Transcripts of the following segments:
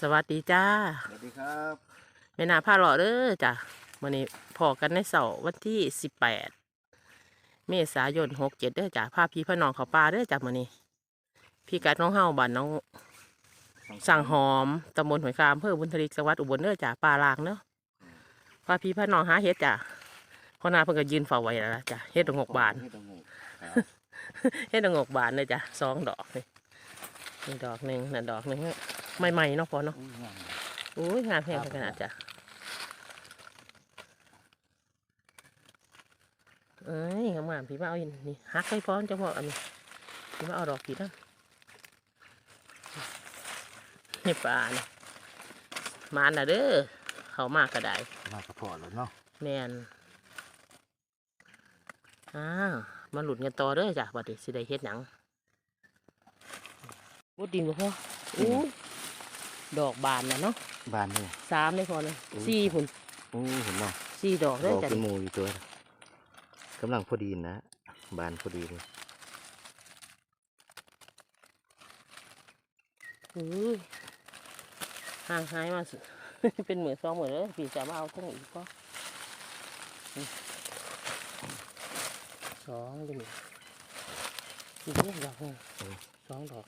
สวัสดีจ้า สวัสดีครับแม่นาผ้าหล่อเด้อจ้ะวันนี้พอกันในเสาร์วันที่สิบแปดเมษายนหกเจ็ดเด้อจ้ะพาพี่พ่อน้องเขาปลาเด้อจ้ะวันนี้ พี่กัดน้องเฮาบ้านน้องสั่งหอมตำบลหอยคามอำเภอบุญทริกจังหวัดอุบลเด้อจ้ะปลาลางเนาะพาพี่พ่อน้องหาเฮ็ดจ้ะพ่อนาเพิ่งก็ยืนเฝ้าไว้แล้วล่ะจ้ะเฮ็ดดอกงกบาน ให้ตะงกครับเฮ็ดดอกงกบานเลยจ้ะสองดอกนี่นี่ดอกหนึ่งนั่นดอกหนึ่ง ใหม่ๆเนาะพอเนาะอุ้ยงามโอ้ยงานแพงขนาดจ้ะเอ้ยงามๆพี่มาเอาอีนี่ฮักให้พร้อมจะบอกอันนี้พี่มาเอาดอกผีนะนี่ปลาเนี่ยมานน่ะเด้อเขามากก็ได้มากระเพาะแล้วเนาะแมนอ้าวมาหลุดกันต่อเด้อจ้ะบัดนี้สิได้เฮ็ดหยังบดดินบ่พออู้ย ดอกบานน่ะเนาะบานนี่สามได้พอเลยอู้สี่พุ่นโอ้เห็นเนาะสี่ดอกดเด้ออกจ้ะเป็นหมูอยู่ตัวกำลังพอดีนะ บานพอดีเลยอุ้ยห่างหายมาสุเป็นเหมือนซองเหมือนเลยพี่จะมาเอาทั้งอีกก็นี่สองเดี๋ยวนี้อีกเรื่องดอกหนึ่งสองดอก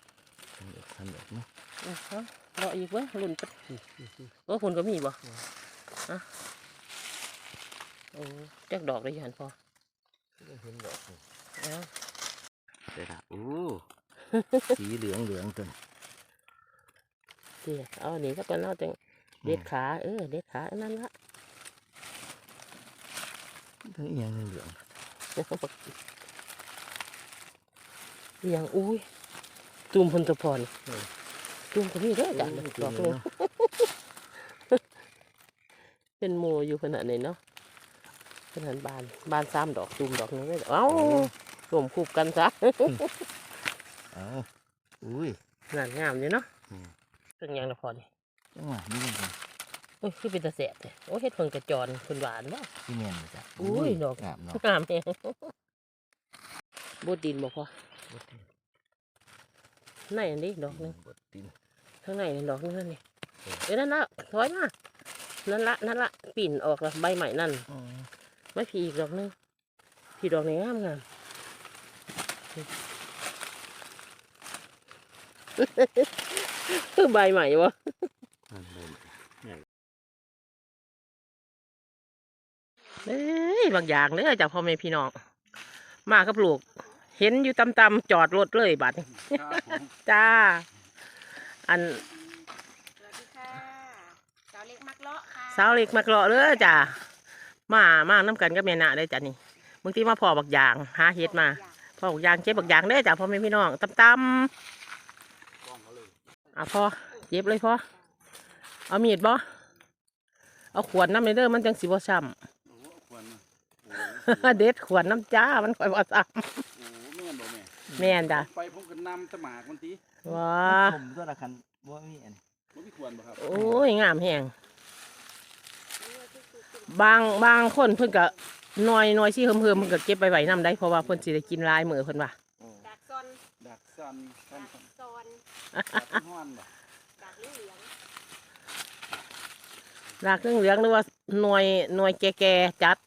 ทำแบบทำแบบ เนาะอือฮะรออีกเว้ยรุ่นปัดโอ้คนก็มีบ่อะโอ้จักดอกได้ยันพอเห็นดอกนี่เอาเดี๋ยวนะอู้สีเหลืองเหลืองตัวนี้เดี๋ยวเอาอันนี้ก็เป็นเอาจังเด็ดขาเออเด็ดขาอันนั้นละตัวนี้ยังเหลืองอย่างอุ้ยตูมพลตะพร ตูมก็มีเด้อๆจ้ะโอ้ยดอกตัวหนึนี้งเนาะเป็นโมอยู่ขนาดนี้เนาะขนาดบานบานสามดอกตูมดอกหนึงเลยเอ้าสวมคูบกันซะเอาอุ้ยงานงามอยู่เนาะอืมเป็นหยังละพอนี่จังหวะนี่จริงโอ้ยคือเป็นตะแสบเลยโอ้ยเฮ็ดเพิ่งกระจรเพิ่นหวานเนาะๆที่เมียนเลยจ้ะอุ้ยดอกงามเนาะงามแฮงบดดินบอกว่าบดดิน ในอันนี้ดอกหนึงบดดินข้างในนี่ดอกหนึงนั่นนี่เออเอ้ยนั่นละถอยมานั่นละนั่นละปิ่นออกละใบใหม่นั่นอืมไม่ผีอีกดอกหนึงผีดอกนี้งามงามคือใบใหม่วะนั่นเลยเอ้ยบางอย่างเลยจากพ่อแม่พี่น้อง มากับลูก เห็นอยู่ตำๆจอดรถเลยบัดนี้ครับผมจ้า อันสวัสดีค่ะสาวเล็กมักเลาะค่ะสาวเล็กมากรอเลยจ้ามามาน้ำกันกับแม่นาได้จ้ะนี่บางทีมาพอบักยางหาเห็ดมาพ่อบักยางเจ็บบักยางได้อจ้ะพ่อแม่พี่น้องตำตำอะพ่อเย็บเลยพ่อเอามีดบ่เอาขวดน้ำในเด้อมันจังสิบ่ช้โอ้โหควันนะำโอ้โหเด็ดขวดน้ำจ้ามันค่อยบ่ช้ แม่แม่นจ้ะไปผมก็นำตะหมากมันทีว้าผมตัวละคันว่ามีอันบ่มีควรบ่ครับโอ้ยงามแหงบางบางคนเพิ่นก็น้อยน้อยสิเฮิมเฮิมๆเพิ่นก็เก็บไปไว้น้ำได้เพราะว่าเพิ่นสิได้กินหลายมื้อเพิ่นว่าโอ้ดักซอนดักซันซันดักซอนดักฮ้อนบ่ดักเหลืองรากเหลืองๆหรือว่าหน่วยหน่วยแก่ๆจัด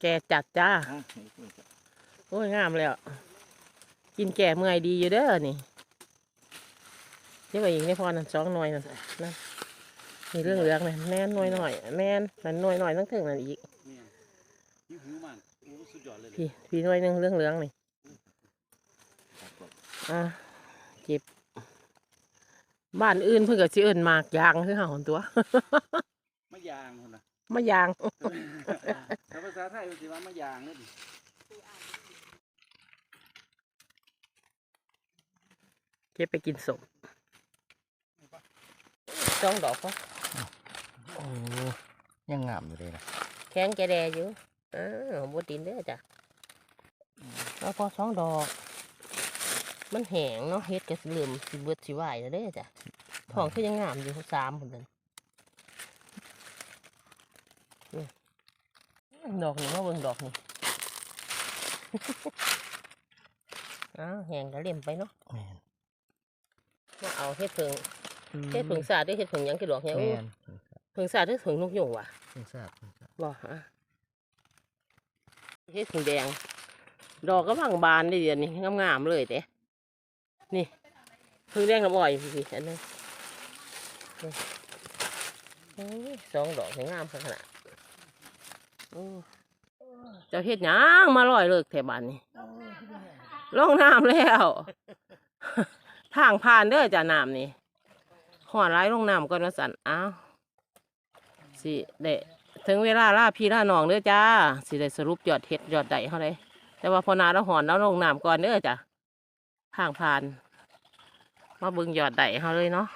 แก่จัดจ้าเอ้าเห็นเพิ่นก็ โอ้ยงามแล้ว กินแก่เมื่อยดีอยู่เด้อนี่เดี๋ยวไปอีกนี่พอนั่นสองหน่วยนั่นนั่นมีเรื่องเหลืองๆนั่นแม่นหน่วยหน่อยแม่นนั่นหน่วยหน่อยตั้งถึงนั่นอีกแม่นหิวหิวมันโอ้สุดยอดเลยพี่พี่หน่วยหนึงเรื่องเหลืองๆนี่ครับผมอะเก็บบ้านอื่นเพิ่นก็สิเอิ้นหมากยางคือเฮาหั่นตัวมะยางพุ่นน่ะมะยางถ้าภาษาไทยมันสิว่ามะยางเด้อดิ เก็บไปกินสมสองดอกพอโอ้ยังงามอยู่เลยนะแข็งแกแดอยู่เออบดดินเด้อจ้ะแล้วพอสองดอก มันแห้งเนาะเฮ็ดก็สิเริ่มสิเบิดสิไหวแล้วเด้อจ้ะท้องคือยังงามอยู่สามคนนั้นนี่ดอกนี่มาเบิ่งดอกนี่อ้าวแห้งก็เล่มไปเนาะแม่นมาเอาเฮ็ดเพิงเฮ็ดผึ่งสาดได้เฮ็ดผึ่งหยังกี่ดอกเนี่ยแมโอ้นผึ่งสาดได้ผึ่งนกยุงว่ะเพิ่งทราบเพิ่งทราบบ่ฮะเฮ็ดผึ่งแดง ดอกก็บางบานได้เดือนนี้งามๆเลยเด้นี่ผึ่งแดงน้ำอ้อยพี่ๆอันนึงนี่โอ้ยสองดอกสวยงามขนาดโอ้เจ้าเฮ็ดหยังมาลอยเลิกแถวบ้านนี่ลงน้ำแล้ว ทางผ่านเด้อจ้าน้ำนี่หอดไร้ลงน้ำก่อนว่าสันอ้าวสิได้ถึงเวลาล่าพี่ล่าน้องเด้อจ้าสิได้สรุปยอดเฮ็ดยอดใดเขาเลยแต่ว่าพอนาแล้วหอนแล้วลงน้ำก่อนเด้อจ้าทางผ่าน มาเบิ่งยอดใดเขาเลยเนาะ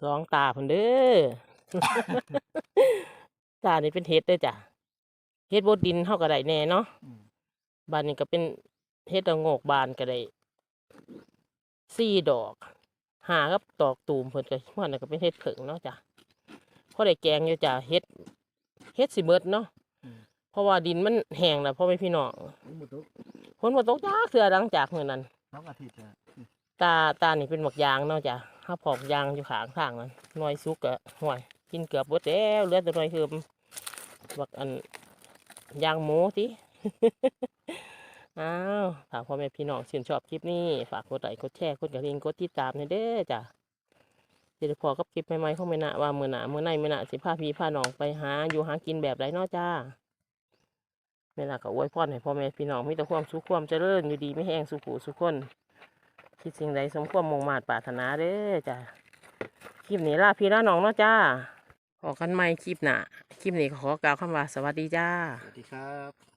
สองตาเพิ่นเด้อตานี่เป็นเฮ็ดเด้อจ้ะเฮ็ดบดดินเฮาก็ได้แน่เนาะอืมบานนี้ก็เป็นเฮ็ดละโงกบานก็ได้ สี่ดอกหากับตอกตูมเพิ่นก็มันนนก็เป็นเฮ็ดเผิงเนาะจ้ะพอได้แกงอยู่จ้ะเฮ็ดเฮ็ดสิเบิดเนาะเพราะว่าดินมันแห้งแล้วพ่อแม่พี่น้องหมดทุกฝนบ่ตกจ้าเทื่อหลังจากมื้อนั้นสองอาทิตย์แล้วตาตานี่เป็นหมกยางเนาะจ้ะถ้าปอกยางอยู่ข้างทางนั้นหน่วยสุกก็ห่วยกินเกือบหมดแล้วเหลือแต่หน่วยเฮิมบักอันยางหมูสิ อ้าวฝากพ่อแม่พี่น้องชื่นชอบคลิปนี้ฝากกดไลค์กดแชร์กดกระดิ่งกดติดตามเด้อจ้ะสิได้พอกับคลิปใหม่ๆของแม่นะว่าเมื้อหน้ามื้อในมื้อหนาสิพาพี่พาน้องไปหาอยู่หากินแบบไรเนาะจ้าแม่นะก็อวยพรให้พ่อแม่พี่น้องมีแต่ความสุขความเจริญอยู่ดีไม่แห้งสุขุสุขคนคิดสิ่งใดสมความมุ่งมาตรปรารถนาเด้อจ้ะคลิปนี้ลาพี่ลาน้องเนาะจ้าออกกันใหม่คลิปหนาคลิปนี้ขอกล่าวคำว่าสวัสดีจ้าสวัสดีครับ